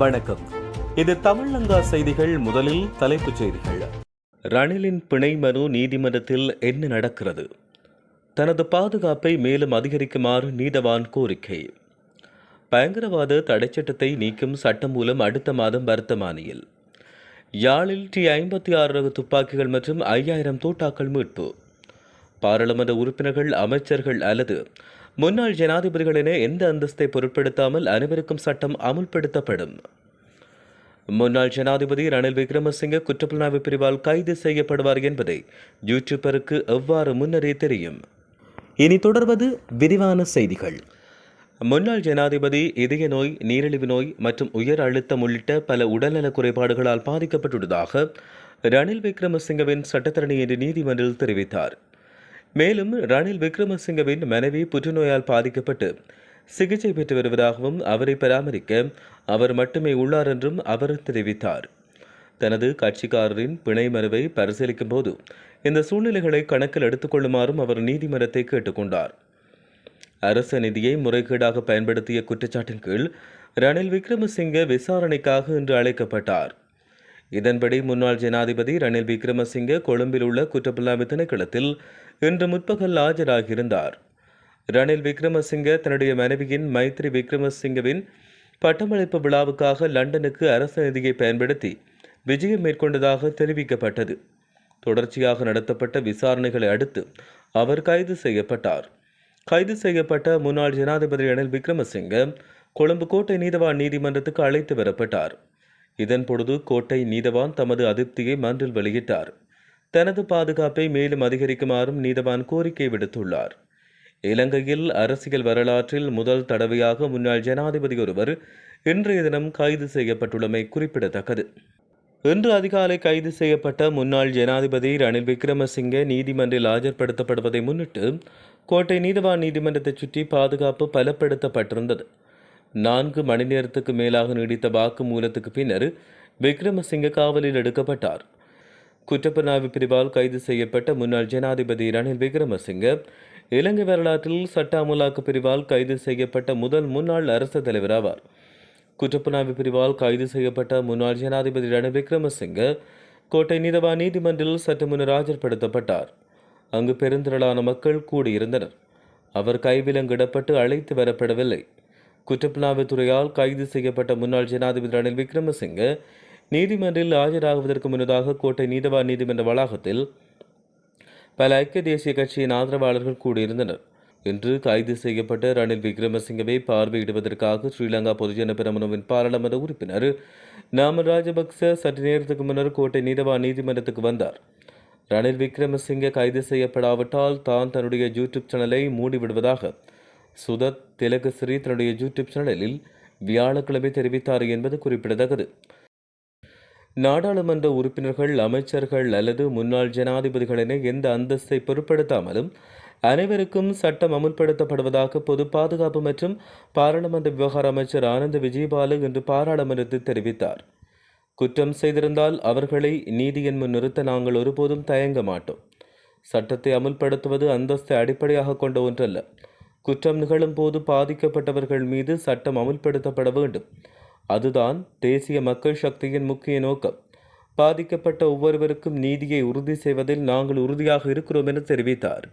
வணக்கம். இது தமிழங்கா செய்திகள் முதலில் தலைப்புச் செய்திகள். ரணிலின் பிணை மனு நீதிமன்றத்தில் என்ன நடக்கிறது? தனது பாதுகாப்பை மேலும் அதிகரிக்குமாறு நீதவான் கோரிக்கை. பயங்கரவாத தடைச்சட்டத்தை நீக்கும் சட்டம் மூலம் அடுத்த மாதம் வர்த்தமானியில். யாழில் டி ஐம்பத்தி ஆறு ரக துப்பாக்கிகள் மற்றும் ஐயாயிரம் தோட்டாக்கள் மீட்பு. பாராளுமன்ற உறுப்பினர்கள் அமைச்சர்கள் அல்லது முன்னாள் ஜனாதிபதிகள் என எந்த அந்தஸ்தை பொருட்படுத்தாமல் அனைவருக்கும் சட்டம் அமுல்படுத்தப்படும். முன்னாள் ஜனாதிபதி ரணில் விக்ரமசிங்க குற்றப்புலனாய்வு பிரிவால் கைது செய்யப்படுவார் என்பதை யூடியூபருக்கு எவ்வாறு முன்னரே தெரியும்? இனி தொடர்வது விரிவான செய்திகள். முன்னாள் ஜனாதிபதி இதய நோய் நீரிழிவு நோய் மற்றும் உயர் அழுத்தம் உள்ளிட்ட பல உடல்நலக் குறைபாடுகளால் பாதிக்கப்பட்டுள்ளதாக ரணில் விக்ரமசிங்கவின் சட்டத்தரணி என்று நீதிமன்றில் தெரிவித்தார். மேலும் ரணில் விக்ரமசிங்கவின் மனைவி புற்றுநோயால் பாதிக்கப்பட்டு சிகிச்சை பெற்று வருவதாகவும் அவரை பராமரிக்க அவர் மட்டுமே உள்ளார் என்றும் அவர் தெரிவித்தார். தனது கட்சிக்காரரின் பிணை மனுவை பரிசீலிக்கும் போது இந்த சூழ்நிலைகளை கணக்கில் எடுத்துக்கொள்ளுமாறும் அவர் நீதிமன்றத்தை கேட்டுக்கொண்டார் அரச நிதியை முறைகேடாக பயன்படுத்திய குற்றச்சாட்டின் கீழ் ரணில் விக்ரமசிங்க விசாரணைக்காக இன்று அழைக்கப்பட்டார். இதன்படி முன்னாள் ஜனாதிபதி ரணில் விக்ரமசிங்கே கொழும்பில் உள்ள குற்றப்புலனாய்வு திணைக்களத்தில் இன்று முற்பகல் ஆஜராகியிருந்தார். ரணில் விக்ரமசிங்க தன்னுடைய மனைவியின் மைத்ரி விக்ரமசிங்கவின் பட்டமளிப்பு விழாவுக்காக லண்டனுக்கு அரச நிதியை பயன்படுத்தி விஜயம் மேற்கொண்டதாக தெரிவிக்கப்பட்டது. தொடர்ச்சியாக நடத்தப்பட்ட விசாரணைகளை அடுத்து அவர் கைது செய்யப்பட்டார். கைது செய்யப்பட்ட முன்னாள் ஜனாதிபதி ரணில் விக்ரமசிங்க கொழும்பு கோட்டை நீதவான் நீதிமன்றத்துக்கு அழைத்து வரப்பட்டார். இதன் பொழுது கோட்டை நீதவான் தமது அதிருப்தியை மன்றில் வெளியிட்டார். தனது பாதுகாப்பை மேலும் அதிகரிக்குமாறும் நீதவான் கோரிக்கை விடுத்துள்ளார். இலங்கையில் அரசியல் வரலாற்றில் முதல் தடவையாக முன்னாள் ஜனாதிபதி ஒருவர் இன்றைய தினம் கைது செய்யப்பட்டுள்ளமை குறிப்பிடத்தக்கது. இன்று அதிகாலை கைது செய்யப்பட்ட முன்னாள் ஜனாதிபதி ரணில் விக்ரமசிங்கே நீதிமன்றில் ஆஜர்படுத்தப்படுவதை முன்னிட்டு கோட்டை நீதவான் நீதிமன்றத்தைச் சுற்றி பாதுகாப்பு பலப்படுத்தப்பட்டிருந்தது. நான்கு மணி நேரத்துக்கு மேலாக நீடித்த வாக்குமூலத்துக்கு பின்னர் விக்ரமசிங்க காவலில் எடுக்கப்பட்டார். குற்றப்புலனாய்வு பிரிவால் கைது செய்யப்பட்ட முன்னாள் ஜனாதிபதி ரணில் விக்ரமசிங்க இலங்கை வரலாற்றில் சட்ட அமலாக்க பிரிவால் கைது செய்யப்பட்ட முதல் முன்னாள் அரசு தலைவர் ஆவார். குற்றப்புலனாய்வு பிரிவால் கைது செய்யப்பட்ட முன்னாள் ஜனாதிபதி ரணில் விக்ரமசிங்க கோட்டை நீதவா நீதிமன்றில் சற்று முன்னர் ஆஜர்படுத்தப்பட்டார் அங்கு பெருந்திரளான மக்கள் கூடியிருந்தனர். அவர் கைவிலங்கிடப்பட்டு அழைத்து வரப்படவில்லை. குற்றப்புலனாய்வு துறையால் கைது செய்யப்பட்ட முன்னாள் ஜனாதிபதி ரணில் விக்ரமசிங்க நீதிமன்றில் ஆஜராகுவதற்கு முன்னதாக கோட்டை நீதவான் நீதிமன்ற வளாகத்தில் பல ஐக்கிய தேசிய கட்சியின் ஆதரவாளர்கள் கூடியிருந்தனர். இன்று கைது செய்யப்பட்ட ரணில் விக்ரமசிங்கவை பார்வையிடுவதற்காக ஸ்ரீலங்கா பொதுஜன பெரமுனவின் பாராளுமன்ற உறுப்பினர் நாமல் ராஜபக்ச சற்று நேரத்துக்கு முன்னர் கோட்டை நீதவான் நீதிமன்றத்துக்கு வந்தார். ரணில் விக்ரமசிங்க கைது செய்யப்படாவிட்டால் தான் தன்னுடைய யூடியூப் சேனலை மூடிவிடுவதாக சுதத் திலகஸ்ரீ தன்னுடைய யூடியூப் சேனலில் வியாழக்கிழமை தெரிவித்தார் என்பது குறிப்பிடத்தக்கது. நாடாளுமன்ற உறுப்பினர்கள் அமைச்சர்கள் அல்லது முன்னாள் ஜனாதிபதிகள் என எந்த அந்தஸ்தை பொருட்படுத்தாமலும் அனைவருக்கும் சட்டம் அமுல்படுத்தப்படுவதாக பொது பாதுகாப்பு மற்றும் பாராளுமன்ற விவகார அமைச்சர் ஆனந்த் விஜயபாலு இன்று பாராளுமன்றத்தில் தெரிவித்தார். குற்றம் செய்திருந்தால் அவர்களை நீதியின் முன் நிறுத்த நாங்கள் ஒருபோதும் தயங்க மாட்டோம். சட்டத்தை அமுல்படுத்துவது அந்தஸ்தை அடிப்படையாக கொண்ட ஒன்றல்ல. குற்றம் நிகழும் போது பாதிக்கப்பட்டவர்கள் மீது சட்டம் அமுல்படுத்தப்பட வேண்டும். அதுதான் தேசிய மக்கள் சக்தியின் முக்கிய நோக்கம். பாதிக்கப்பட்ட ஒவ்வொருவருக்கும் நீதியை உறுதி செய்வதில் நாங்கள் உறுதியாக இருக்கிறோம் என தெரிவித்தார்.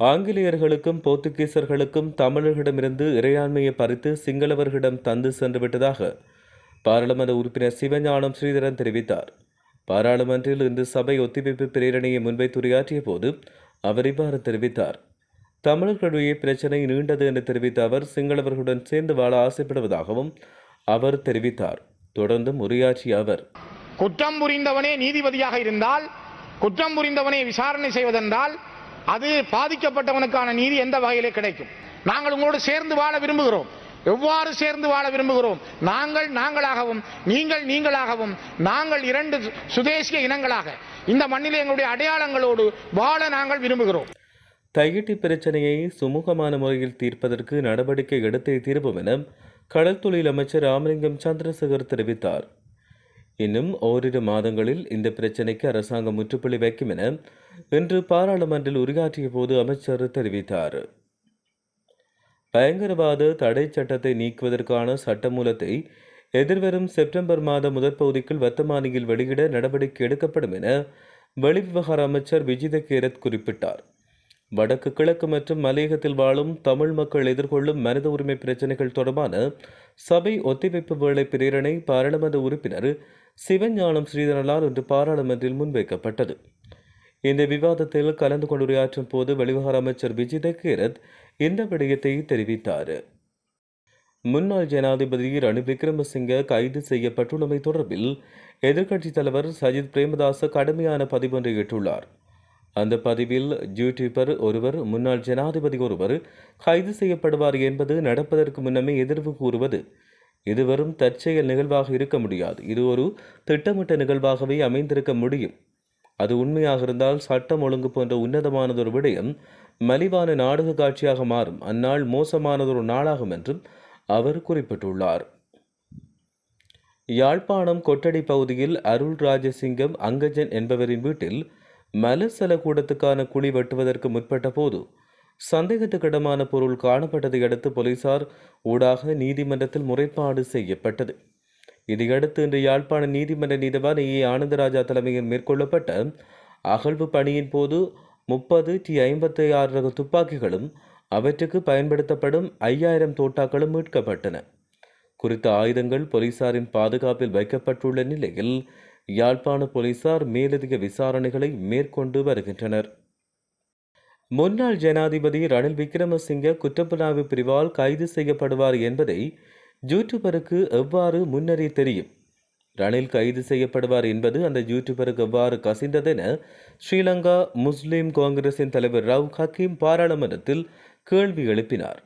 ஆங்கிலேயர்களுக்கும் போர்த்துகீசர்களுக்கும் தமிழர்களிடமிருந்து இறையாண்மையை பறித்து சிங்களவர்களிடம் தந்து சென்று விட்டதாக பாராளுமன்ற உறுப்பினர் சிவஞானம் ஸ்ரீதரன் தெரிவித்தார். பாராளுமன்றில் இன்று சபை ஒத்திவைப்பு பிரேரணையை முன்வைத்து உரையாற்றிய போது அவர் இவ்வாறு தெரிவித்தார். தமிழர்களுடைய பிரச்சனை நீண்டது என்று தெரிவித்த அவர் சிங்களவர்களுடன் சேர்ந்து வாழ ஆசைப்படுவதாகவும் அவர் தெரிவித்தார். தொடர்ந்து உரையாற்றிய அவர் குற்றம் புரிந்தவனே நீதிபதியாக இருந்தால் குற்றம் புரிந்தவனை விசாரணை செய்வதென்றால் அது பாதிக்கப்பட்டவனுக்கான நீதி எந்த வகையிலே கிடைக்கும்? நாங்கள் உங்களோடு சேர்ந்து வாழ விரும்புகிறோம். எவ்வாறு சேர்ந்து வாழ விரும்புகிறோம்? நாங்கள் நாங்களாகவும் நீங்கள் நீங்களாகவும் நாங்கள் இரண்டு சுதேசிய இனங்களாக இந்த மண்ணிலே எங்களுடைய அடையாளங்களோடு வாழ நாங்கள் விரும்புகிறோம். தையிட்டி பிரச்சனையை சுமூகமான முறையில் தீர்ப்பதற்கு நடவடிக்கை எடுத்தே தீர்வும் என கடல் தொழில் அமைச்சர் ராமலிங்கம் சந்திரசேகர் தெரிவித்தார். இன்னும் ஓரிரு மாதங்களில் இந்த பிரச்சினைக்கு அரசாங்கம் முற்றுப்புள்ளி வைக்கும் என இன்று பாராளுமன்றில் உரையாற்றிய போது அமைச்சர் தெரிவித்தார். பயங்கரவாத தடை சட்டத்தை நீக்குவதற்கான சட்டமூலத்தை எதிர்வரும் செப்டம்பர் மாத முதற் பகுதிக்குள் வர்த்தமானியில் வெளியிட நடவடிக்கை எடுக்கப்படும் என வெளிவிவகார அமைச்சர் விஜித கேரத் குறிப்பிட்டார். வடக்கு கிழக்கு மற்றும் மலையகத்தில் வாழும் தமிழ் மக்கள் எதிர்கொள்ளும் மனித உரிமை பிரச்சினைகள் தொடர்பான சபை ஒத்திவைப்பு வேலை பிரேரணை பாராளுமன்ற உறுப்பினர் சிவஞானம் ஸ்ரீதரனால் இன்று பாராளுமன்றில் முன்வைக்கப்பட்டது. இந்த விவாதத்தில் கலந்து கொண்டுரையாற்றும் போது வெளிவகார அமைச்சர் விஜித கீரத் இந்த விடயத்தை தெரிவித்தார். முன்னாள் ஜனாதிபதி ரணில் விக்ரமசிங்க கைது செய்யப்பட்டுள்ளமை தொடர்பில் எதிர்க்கட்சித் தலைவர் சஜித் பிரேமதாச கடுமையான பதிவொன்றை இட்டுள்ளார். அந்த பதிவில் யூடியூபர் ஒருவர் முன்னாள் ஜனாதிபதி ஒருவர் கைது செய்யப்படுவார் என்பது நடப்பதற்கு முன்னமே எதிர்வு கூறுவது. இது வெறும் தற்செயல் நிகழ்வாக இருக்க முடியாது. இது ஒரு திட்டமிட்ட நிகழ்வாகவே அமைந்திருக்க முடியும். அது உண்மையாக இருந்தால் சட்டம் ஒழுங்கு போன்ற உன்னதமானதொரு விடயம் மலிவான நாடக காட்சியாக மாறும். அந்நாள் மோசமானதொரு நாளாகும் என்றும் அவர் குறிப்பிட்டுள்ளார். யாழ்ப்பாணம் கொட்டடி பகுதியில் அருள் ராஜசிங்கம் அங்கஜன் என்பவரின் வீட்டில் மலசல கூடத்துக்கான குழி வெட்டுவதற்கு முற்பட்ட போது சந்தேகத்துக்கிடமான பொருள் காணப்பட்டதை அடுத்து போலீசார் ஊடாக நீதிமன்றத்தில் முறைப்பாடு செய்யப்பட்டது. இதையடுத்து இன்று யாழ்ப்பாண நீதிமன்ற நீதிவான் ஏ. ஆனந்தராஜா தலைமையில் மேற்கொள்ளப்பட்ட அகழ்வு பணியின் போது முப்பது டி ஐம்பத்தி ஆறு ரக துப்பாக்கிகளும் அவற்றுக்கு பயன்படுத்தப்படும் ஐயாயிரம் தோட்டாக்களும் மீட்கப்பட்டன. குறித்த ஆயுதங்கள் போலீசாரின் பாதுகாப்பில் வைக்கப்பட்டுள்ள நிலையில் யாழ்ப்பாண போலீசார் மேலதிக விசாரணைகளை மேற்கொண்டு வருகின்றனர். முன்னாள் ஜனாதிபதி ரணில் விக்ரமசிங்க குற்றப்புலனாய்வு பிரிவால் கைது செய்யப்படுவார் என்பதை யூடியூபருக்கு எவ்வாறு முன்னரே தெரியும்? ரணில் கைது செய்யப்படுவார் என்பது அந்த யூடியூபருக்கு எவ்வாறு கசிந்ததென ஸ்ரீலங்கா முஸ்லிம் காங்கிரசின் தலைவர் ரவ் ஹக்கீம் பாராளுமன்றத்தில் கேள்வி எழுப்பினார்.